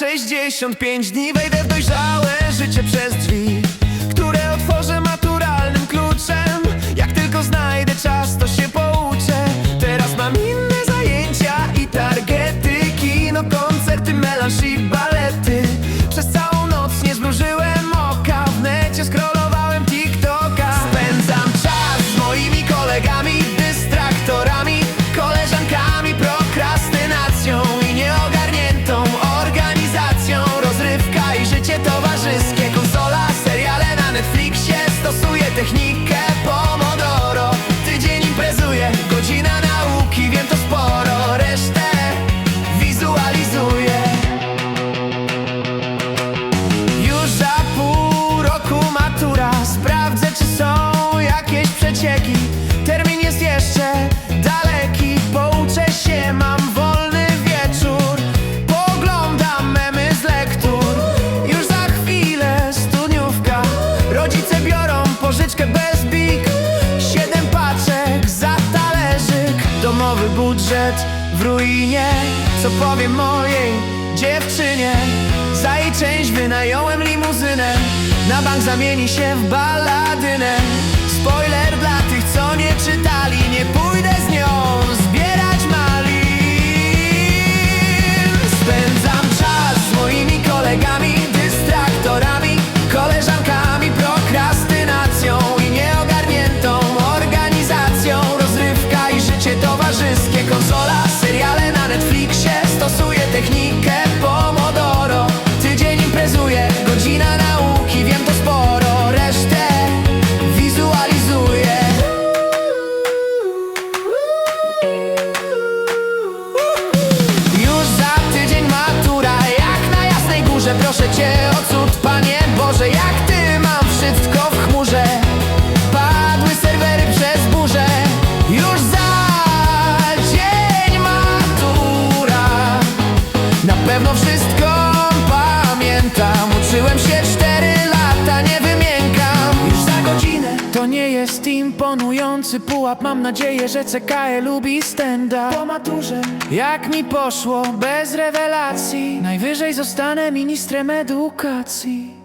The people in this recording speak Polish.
65 dni wejdę w dojrzałe życie przez drzwi. W ruinie. Co powiem mojej dziewczynie? Za jej część wynająłem limuzynę. Na bank zamieni się w baladynę. Spoiler dla tych, co nie czytali. Nie pójdę z nią zbierać malin. Spędzam czas z moimi kolegami Dystraktorami, koleżankami Prokrastynacją i nieogarniętą organizacją. Rozrywka i życie towarzyskie Górze Proszę Cię o cud, Panie Boże Jak Ty mam wszystko w chmurze. Padły serwery przez burzę Już za dzień matura. Na pewno wszystko jest imponujący pułap Mam nadzieję, że CKE lubi stand-up. Po maturze. Jak mi poszło, bez rewelacji Najwyżej zostanę ministrem edukacji